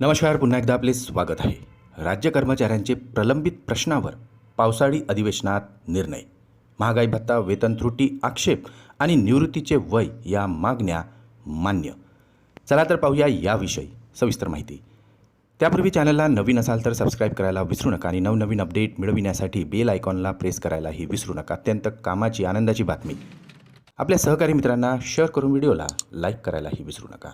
नमस्कार पुन्हा एकदा आपले स्वागत आहे. राज्य कर्मचाऱ्यांचे प्रलंबित प्रश्नावर पावसाळी अधिवेशनात निर्णय. महागाई भत्ता वेतन त्रुटी आक्षेप आणि निवृत्तीचे वय या मागण्या मान्य. चला तर पाहूया याविषयी सविस्तर माहिती. त्यापूर्वी चॅनलला नवीन असाल तर सबस्क्राईब करायला विसरू नका आणि नवनवीन अपडेट मिळविण्यासाठी बेल आयकॉनला प्रेस करायलाही विसरू नका. अत्यंत कामाची आनंदाची बातमी. आपल्या सहकारी मित्रांना शेअर करून व्हिडिओला लाईक करायलाही विसरू नका.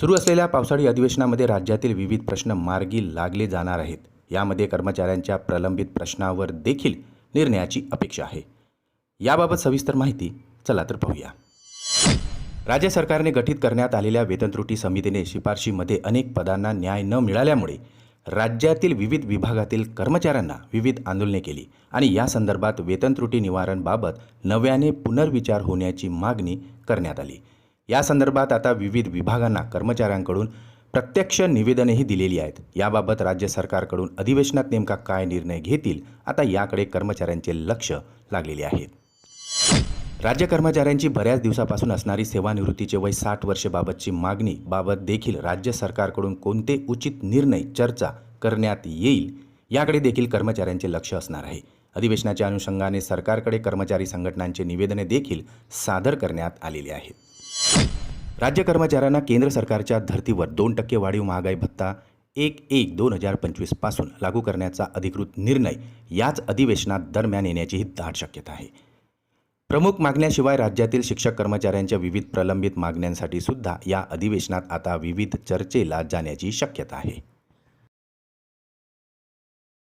सुरू असलेल्या पावसाळी अधिवेशनामध्ये राज्यातील विविध प्रश्न मार्गी लागले जाणार आहेत. यामध्ये कर्मचाऱ्यांच्या प्रलंबित प्रश्नावर देखील निर्णयाची अपेक्षा आहे. याबाबत सविस्तर माहिती चला तर पाहूया. राज्य सरकारने गठीत करण्यात आलेल्या वेतन त्रुटी समितीने शिफारशीमध्ये अनेक पदांना न्याय न मिळाल्यामुळे राज्यातील विविध विभागातील कर्मचाऱ्यांना विविध आंदोलने केली आणि या संदर्भात वेतन त्रुटी निवारणबाबत नव्याने पुनर्विचार होण्याची मागणी करण्यात आली. या संदर्भात आता विविध विभागांना कर्मचाऱ्यांकडून प्रत्यक्ष निवेदनेही दिलेली आहेत. याबाबत राज्य सरकारकडून अधिवेशनात नेमका काय निर्णय घेतील आता याकडे कर्मचाऱ्यांचे लक्ष लागलेले आहेत राज्य कर्मचाऱ्यांची बऱ्याच दिवसापासून असणारी सेवानिवृत्तीचे वय साठ वर्षेबाबतची मागणी बाबत देखील राज्य सरकारकडून कोणते उचित निर्णय चर्चा करण्यात येईल याकडे देखील कर्मचाऱ्यांचे लक्ष असणार आहे. अधिवेशनाच्या अनुषंगाने सरकारकडे कर्मचारी संघटनांचे निवेदने देखील सादर करण्यात आलेली आहेत. राज्य कर्मचाऱ्यांना केंद्र सरकारच्या धर्तीवर दोन टक्के वाढीव महागाई भत्ता एक एक दोन हजार पंचवीसपासून लागू करण्याचा अधिकृत निर्णय याच अधिवेशनात दरम्यान येण्याचीही दाट शक्यता आहे. प्रमुख मागण्याशिवाय राज्यातील शिक्षक कर्मचाऱ्यांच्या विविध प्रलंबित मागण्यांसाठी सुद्धा या अधिवेशनात आता विविध चर्चेला जाण्याची शक्यता आहे.